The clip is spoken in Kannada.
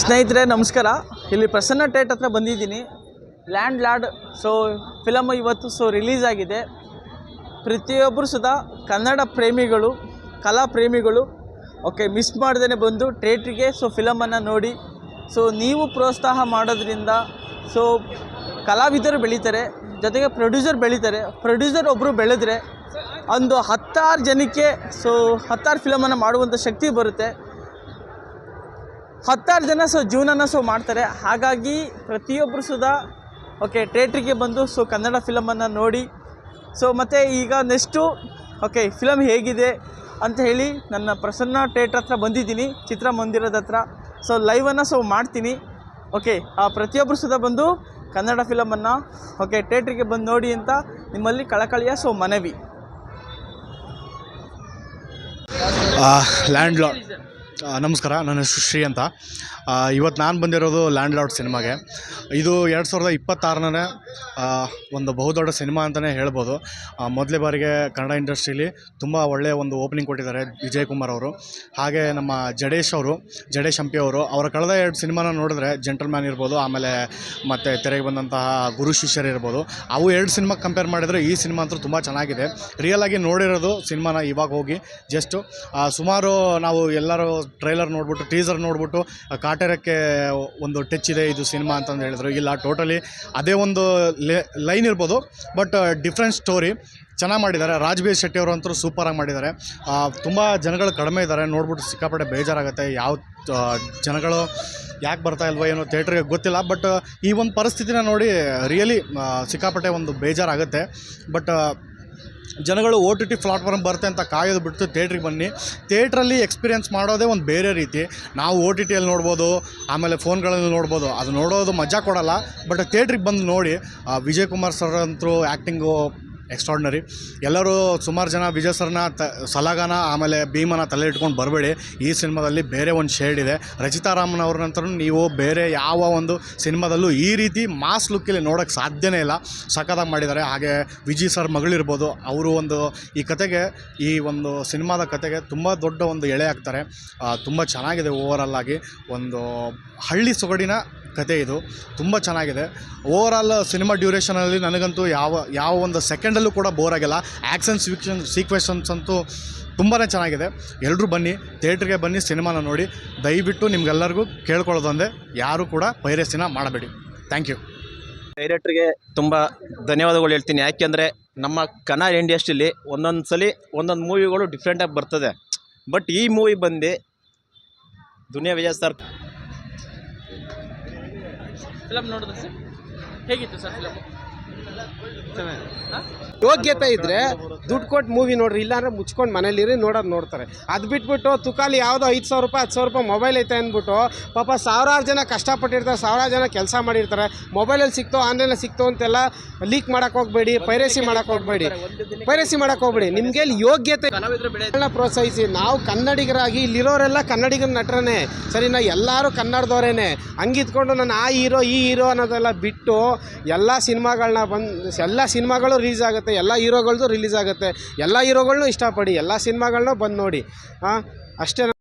ಸ್ನೇಹಿತರೆ, ನಮಸ್ಕಾರ. ಇಲ್ಲಿ ಪ್ರಸನ್ನ ಟೇಟ್ ಹತ್ರ ಬಂದಿದ್ದೀನಿ. ಲ್ಯಾಂಡ್ ಲಾರ್ಡ್ ಸೊ ಫಿಲಮ್ ಇವತ್ತು ಸೊ ರಿಲೀಸ್ ಆಗಿದೆ. ಪ್ರತಿಯೊಬ್ಬರು ಸುಧಾ ಕನ್ನಡ ಪ್ರೇಮಿಗಳು, ಕಲಾ ಪ್ರೇಮಿಗಳು ಓಕೆ ಮಿಸ್ ಮಾಡ್ದೇ ಬಂದು ಥಿಯೇಟ್ರಿಗೆ ಸೊ ಫಿಲಮನ್ನು ನೋಡಿ ಸೊ ನೀವು ಪ್ರೋತ್ಸಾಹ ಮಾಡೋದ್ರಿಂದ ಸೊ ಕಲಾವಿದರು ಬೆಳೀತಾರೆ, ಜೊತೆಗೆ ಪ್ರೊಡ್ಯೂಸರ್ ಬೆಳೀತಾರೆ. ಪ್ರೊಡ್ಯೂಸರ್ ಒಬ್ಬರು ಬೆಳೆದ್ರೆ, ಒಂದು ಹತ್ತಾರು ಜನಕ್ಕೆ ಸೊ ಹತ್ತಾರು ಫಿಲಮನ್ನು ಮಾಡುವಂಥ ಶಕ್ತಿ ಬರುತ್ತೆ. ಹತ್ತಾರು ಜನ ಸೊ ಜೀವನನ ಸೊ ಮಾಡ್ತಾರೆ. ಹಾಗಾಗಿ ಪ್ರತಿಯೊಬ್ಬರು ಸುದ ಓಕೆ ಥಿಯೇಟ್ರಿಗೆ ಬಂದು ಸೊ ಕನ್ನಡ ಫಿಲಮನ್ನು ನೋಡಿ. ಸೊ ಮತ್ತು ಈಗ ನೆಕ್ಸ್ಟು ಓಕೆ ಫಿಲಮ್ ಹೇಗಿದೆ ಅಂತ ಹೇಳಿ ನನ್ನ ಪ್ರಸನ್ನ ಥಿಯೇಟ್ರ್ ಹತ್ರ ಬಂದಿದ್ದೀನಿ ಚಿತ್ರಮಂದಿರದ ಹತ್ರ. ಸೊ ಲೈವನ್ನು ಸೊ ಮಾಡ್ತೀನಿ. ಓಕೆ ಆ ಪ್ರತಿಯೊಬ್ಬರು ಸುದ ಬಂದು ಕನ್ನಡ ಫಿಲಮನ್ನು ಓಕೆ ಥಿಯೇಟ್ರಿಗೆ ಬಂದು ನೋಡಿ ಅಂತ ನಿಮ್ಮಲ್ಲಿ ಕಳಕಳಿಯ ಸೊ ಮನವಿ. ಲ್ಯಾಂಡ್ ಲಾರ್ಡ್ ನಮಸ್ಕಾರ ನನ್ನ ಹೆಸರು ಶ್ರೀ ಅಂತ. ಇವತ್ತು ನಾನು ಬಂದಿರೋದು ಲ್ಯಾಂಡ್ ಲಾರ್ಡ್ ಸಿನಿಮಾಗೆ. ಇದು ಎರಡು ಸಾವಿರದ ಇಪ್ಪತ್ತಾರನೇ ಒಂದು ಬಹುದೊಡ್ಡ ಸಿನಿಮಾ ಅಂತಲೇ ಹೇಳ್ಬೋದು. ಮೊದಲೇ ಬಾರಿಗೆ ಕನ್ನಡ ಇಂಡಸ್ಟ್ರೀಲಿ ತುಂಬ ಒಳ್ಳೆಯ ಒಂದು ಓಪನಿಂಗ್ ಕೊಟ್ಟಿದ್ದಾರೆ ವಿಜಯ್ ಕುಮಾರ್ ಅವರು. ಹಾಗೆ ನಮ್ಮ ಜಡೇಶ್ ಅವರು ಜಡೇಶ್ ಹಂಪಿ ಅವರು ಅವರ ಕಳೆದ ಎರಡು ಸಿನಿಮಾನ ನೋಡಿದ್ರೆ ಜೆಂಟಲ್ಮ್ಯಾನ್ ಇರ್ಬೋದು ಆಮೇಲೆ ಮತ್ತು ತೆರೆಗೆ ಬಂದಂತಹ ಗುರು ಶಿಷ್ಯರು ಇರ್ಬೋದು. ಅವು ಎರಡು ಸಿನಿಮಾ ಕಂಪೇರ್ ಮಾಡಿದರೆ ಈ ಸಿನಿಮಾ ಅಂತೂ ತುಂಬ ಚೆನ್ನಾಗಿದೆ. ರಿಯಲ್ ಆಗಿ ನೋಡಿರೋದು ಸಿನಿಮಾನ ಇವಾಗ ಹೋಗಿ ಜಸ್ಟು ಸುಮಾರು ನಾವು ಎಲ್ಲರೂ ಟ್ರೈಲರ್ ನೋಡ್ಬಿಟ್ಟು ಟೀಸರ್ ನೋಡ್ಬಿಟ್ಟು ಆ, ಕಾಟೇರಕ್ಕೆ ಒಂದು ಟಚ್ ಇದೆ, ಇದು ಸಿನಿಮಾ ಅಂತಂದು ಹೇಳಿದ್ರು. ಇಲ್ಲ, ಟೋಟಲಿ ಅದೇ ಒಂದು ಲೈನ್ ಇರ್ಬೋದು, ಬಟ್ ಡಿಫ್ರೆಂಟ್ ಸ್ಟೋರಿ. ಚೆನ್ನಾಗಿ ಮಾಡಿದ್ದಾರೆ. ರಾಜ್ಬೀರ್ ಶೆಟ್ಟಿ ಅವರು ಅಂತೂ ಸೂಪರಾಗಿ ಮಾಡಿದ್ದಾರೆ. ತುಂಬ ಜನಗಳು ಕಡಿಮೆ ಇದ್ದಾರೆ. ನೋಡ್ಬಿಟ್ಟು ಸಿಕ್ಕಾಪಟ್ಟೆ ಬೇಜಾರಾಗುತ್ತೆ. ಯಾವ ಜನಗಳು ಯಾಕೆ ಬರ್ತಾ ಇಲ್ವೋ ಏನೋ ಥಿಯೇಟ್ರಿಗೆ ಗೊತ್ತಿಲ್ಲ. ಬಟ್ ಈ ಒಂದು ಪರಿಸ್ಥಿತಿನ ನೋಡಿ ರಿಯಲಿ ಸಿಕ್ಕಾಪಟ್ಟೆ ಒಂದು ಬೇಜಾರಾಗುತ್ತೆ. ಬಟ್ ಜನಗಳು ಓ ಟಿ ಟಿ ಪ್ಲಾಟ್ಫಾರ್ಮ್ ಬರುತ್ತೆ ಅಂತ ಕಾಯೋದು ಬಿಟ್ಟು ಥಿಯೇಟ್ರಿಗೆ ಬನ್ನಿ. ಥಿಯೇಟ್ರಲ್ಲಿ ಎಕ್ಸ್ಪೀರಿಯನ್ಸ್ ಮಾಡೋದೇ ಒಂದು ಬೇರೆ ರೀತಿ. ನಾವು ಓ ಟಿ ಟಿಯಲ್ಲಿ ನೋಡ್ಬೋದು, ಆಮೇಲೆ ಫೋನ್ಗಳಲ್ಲಿ ನೋಡ್ಬೋದು. ಅದು ನೋಡೋದು ಮಜಾ ಕೊಡೋಲ್ಲ ಬಟ್ ಥಿಯೇಟ್ರಿಗೆ ಬಂದು ನೋಡಿ ವಿಜಯ್ ಕುಮಾರ್ ಸರ್ ಅಂತೂ ಆ್ಯಕ್ಟಿಂಗು ಎಕ್ಸ್ಟ್ರಾಡ್ನರಿ ಎಲ್ಲರೂ ಸುಮಾರು ಜನ ವಿಜಯ್ ಸರ್ನ ತ, ಸಲಗನ ಆಮೇಲೆ ಭೀಮನ ತಲೆ ಇಟ್ಕೊಂಡು ಬರಬೇಡಿ. ಈ ಸಿನಿಮಾದಲ್ಲಿ ಬೇರೆ ಒಂದು ಶೇಡ್ ಇದೆ. ರಚಿತಾ ರಾಮನ್ ಅವ್ರ ನಂತರ ನೀವು ಬೇರೆ ಯಾವ ಒಂದು ಸಿನಿಮಾದಲ್ಲೂ ಈ ರೀತಿ ಮಾಸ್ ಲುಕ್ಕಲ್ಲಿ ನೋಡೋಕ್ಕೆ ಸಾಧ್ಯನೇ ಇಲ್ಲ. ಸಖತ್ತಾಗಿ ಮಾಡಿದ್ದಾರೆ. ಹಾಗೆ ವಿಜಯ್ ಸರ್ ಮಗಳಿರ್ಬೋದು. ಅವರು ಒಂದು ಈ ಕತೆಗೆ, ಈ ಒಂದು ಸಿನಿಮಾದ ಕತೆಗೆ ತುಂಬ ದೊಡ್ಡ ಒಂದು ಎಳೆ ಹಾಕ್ತಾರೆ ತುಂಬ ಚೆನ್ನಾಗಿದೆ ಓವರಾಲ್ ಆಗಿ. ಒಂದು ಹಳ್ಳಿ ಸೊಗಡಿನ ಕತೆ ಇದು. ತುಂಬ ಚೆನ್ನಾಗಿದೆ. ಓವರಾಲ್ ಸಿನಿಮಾ ಡ್ಯೂರೇಷನಲ್ಲಿ ನನಗಂತೂ ಯಾವ ಯಾವ ಒಂದು ಸೆಕೆಂಡಲ್ಲೂ ಕೂಡ ಬೋರ್ ಆಗಿಲ್ಲ. ಆ್ಯಕ್ಷನ್ ಸೀಕ್ವೆನ್ಸ್ ಸೀಕ್ವೆನ್ಸನ್ಸ್ ಅಂತೂ ತುಂಬಾ ಚೆನ್ನಾಗಿದೆ. ಎಲ್ಲರೂ ಬನ್ನಿ ಥಿಯೇಟ್ರಿಗೆ ಬನ್ನಿ ಸಿನಿಮಾನ ನೋಡಿ. ದಯವಿಟ್ಟು ನಿಮ್ಗೆಲ್ಲರಿಗೂ ಕೇಳ್ಕೊಳ್ಳೋದಂದೆ ಯಾರೂ ಕೂಡ ಪೈರಸಿನ ಮಾಡಬೇಡಿ. ಥ್ಯಾಂಕ್ ಯು ಡೈರೆಕ್ಟ್ರಿಗೆ ತುಂಬ ಧನ್ಯವಾದಗಳು ಹೇಳ್ತೀನಿ. ಯಾಕೆಂದರೆ ನಮ್ಮ ಕನ್ನಡ ಇಂಡಸ್ಟ್ರಿಲಿ ಒಂದೊಂದು ಸಲ ಒಂದೊಂದು ಮೂವಿಗಳು ಡಿಫ್ರೆಂಟಾಗಿ ಬರ್ತದೆ. ಬಟ್ ಈ ಮೂವಿ ಬಂದು ದುನಿಯಾ ವಿಜಯ್ ಸರ್ ಫಿಲಮ್ ನೋಡಿದ್ರೆ ಸರ್ ಹೇಗಿತ್ತು ಸರ್ ಫಿಲಮ್ ಯೋಗ್ಯತೆ ಇದ್ರೆ ದುಡ್ಡು ಕೊಟ್ಟು ಮೂವಿ ನೋಡ್ರಿ ಇಲ್ಲಾಂದ್ರೆ ಮುಚ್ಕೊಂಡು ಮನೇಲಿರಿ ನೋಡೋದು ನೋಡ್ತಾರೆ. ಅದು ಬಿಟ್ಬಿಟ್ಟು ತುಕಾಲಿ ಯಾವುದೋ ಐದು ಸಾವಿರ ರೂಪಾಯಿ ಹತ್ತು ಸಾವಿರ ರೂಪಾಯಿ ಮೊಬೈಲ್ ಐತೆ ಅಂದ್ಬಿಟ್ಟು ಪಾಪ ಸಾವಿರಾರು ಜನ ಕಷ್ಟಪಟ್ಟಿರ್ತಾರೆ ಸಾವಿರಾರು ಜನ ಕೆಲಸ ಮಾಡಿರ್ತಾರೆ. ಮೊಬೈಲಲ್ಲಿ ಸಿಕ್ತೋ ಆನ್ಲೈನಲ್ಲಿ ಸಿಕ್ತೋ ಅಂತೆಲ್ಲ ಲೀಕ್ ಮಾಡೋಕೆ ಹೋಗ್ಬೇಡಿ ಪೈರಸಿ ಮಾಡೋಕೆ ಹೋಗ್ಬೇಡಿ. ಪೈರಸಿ ಮಾಡೋಕೆ ಹೋಗ್ಬೇಡಿ. ನಿಮಗೆ ಯೋಗ್ಯತೆ ಪ್ರೋತ್ಸಾಹಿಸಿ. ನಾವು ಕನ್ನಡಿಗರಾಗಿ ಇಲ್ಲಿರೋರೆಲ್ಲ ಕನ್ನಡಿಗರ ನಟರನೇ ಸರಿನಾ ಎಲ್ಲರೂ ಕನ್ನಡದವರೇನೆ. ಹಂಗಿದ್ಕೊಂಡು ನಾನು ಆ ಹೀರೋ ಈ ಹೀರೋ ಅನ್ನೋದೆಲ್ಲ ಬಿಟ್ಟು ಎಲ್ಲ ಸಿನಿಮಾಗಳನ್ನ ಬಂದು ಎಲ್ಲ ಸಿನಿಮಾಗಳು ರಿಲೀಸ್ ಆಗುತ್ತೆ ಎಲ್ಲ ಹೀರೋಗಳದ್ದು ರಿಲೀಸ್ ಆಗುತ್ತೆ. ಎಲ್ಲ ಹೀರೋಗಳನ್ನೂ ಇಷ್ಟಪಡಿ ಎಲ್ಲ ಸಿನಿಮಾಗಳನ್ನೂ ಬಂದು ನೋಡಿ. ಅಷ್ಟೇ.